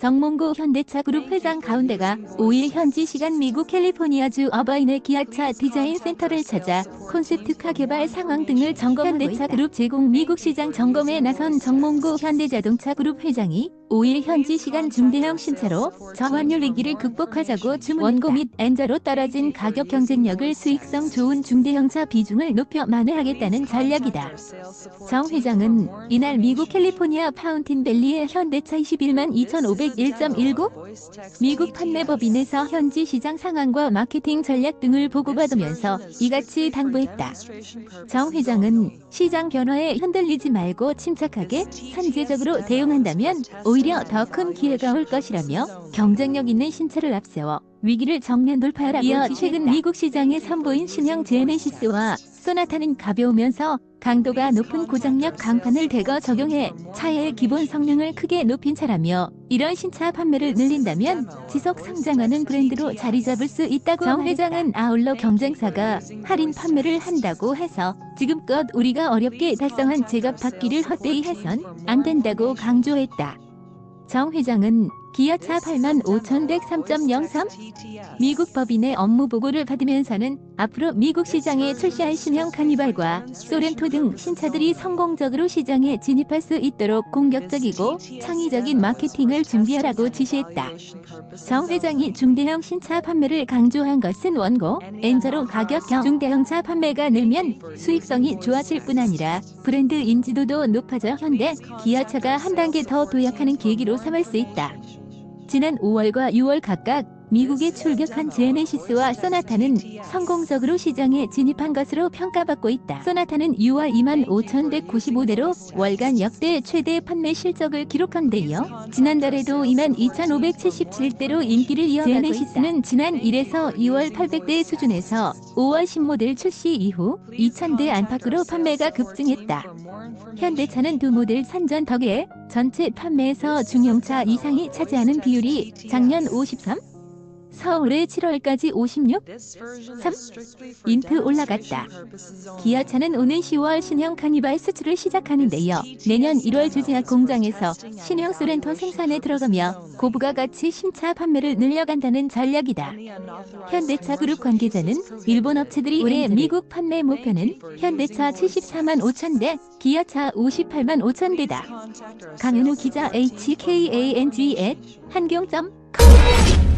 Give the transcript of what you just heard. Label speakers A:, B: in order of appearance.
A: 정몽구 현대차 그룹 회장 가운데가 5일 현지 시간 미국 캘리포니아주 어바인의 기아차 디자인 센터를 찾아 콘셉트카 개발 상황 등을 점검하고 현대차 그룹 제공 미국 시장 점검에 나선 정몽구 현대자동차 그룹 회장이 5일 현지 시간 중대형 신차로 저환율 위기를 극복하자고 주문 원고 및 엔저로 떨어진 가격 경쟁력을 수익성 좋은 중대형차 비중을 높여 만회하겠다는 전략이다. 정 회장은 이날 미국 캘리포니아 파운틴밸리의 현대차 21만 2,501.19 미국 판매법인에서 현지 시장 상황과 마케팅 전략 등을 보고받으면서 이같이 당부했다. 정 회장은 시장 변화에 흔들리지 말고 침착하게 선제적으로 대응한다면 오히려 더 큰 기회가 올 것이라며 경쟁력 있는 신차를 앞세워 위기를 정면 돌파하라고 이어 최근 미국 시장에 선보인 신형 제네시스와 소나타는 가벼우면서 강도가 높은 고장력 강판을 대거 적용해 차의 기본 성능을 크게 높인 차라며 이런 신차 판매를 늘린다면 지속 성장하는 브랜드로 자리 잡을 수 있다고 정 회장은 아울러 경쟁사가 할인 판매를 한다고 해서 지금껏 우리가 어렵게 달성한 제값 받기를 헛되이 해선 안 된다고 강조했다. 정 회장은 기아차 8만 5,103.03 미국 법인의 업무 보고를 받으면서는 앞으로 미국 시장에 출시할 신형 카니발과 소렌토 등 신차들이 성공적으로 시장에 진입할 수 있도록 공격적이고 창의적인 마케팅을 준비하라고 지시했다. 정 회장이 중대형 신차 판매를 강조한 것은 원고, 엔저로 가격 경 중대형차 판매가 늘면 수익성이 좋아질 뿐 아니라 브랜드 인지도도 높아져 현대, 기아차가 한 단계 더 도약하는 계기로 삼을 수 있다. 지난 5월과 6월 각각 미국에 출격한 제네시스와 소나타는 성공적으로 시장에 진입한 것으로 평가받고 있다. 소나타는 6월 2만 5,195대로 월간 역대 최대 판매 실적을 기록한 데 이어 지난달에도 2만 2,577대로 인기를 이어가고 제네시스는 지난 1에서 2월 800대 수준에서 5월 신모델 출시 이후 2,000대 안팎으로 판매가 급증했다. 현대차는 두 모델 산전 덕에 전체 판매에서 중형차 이상이 차지하는 비율이 작년 53, 서울의 7월까지 56, 3, 인트 올라갔다. 기아차는 오는 10월 신형 카니발 수출을 시작하는 데 이어 내년 1월 주제학 공장에서 신형 소렌토 생산에 들어가며 고부가 가치 신차 판매를 늘려간다는 전략이다. 현대차 그룹 관계자는 일본 업체들이 올해 미국 판매 목표는 현대차 74만 5천 대, 기아차 58만 5천 대다. 강현우 기자 HKANG at 한경.com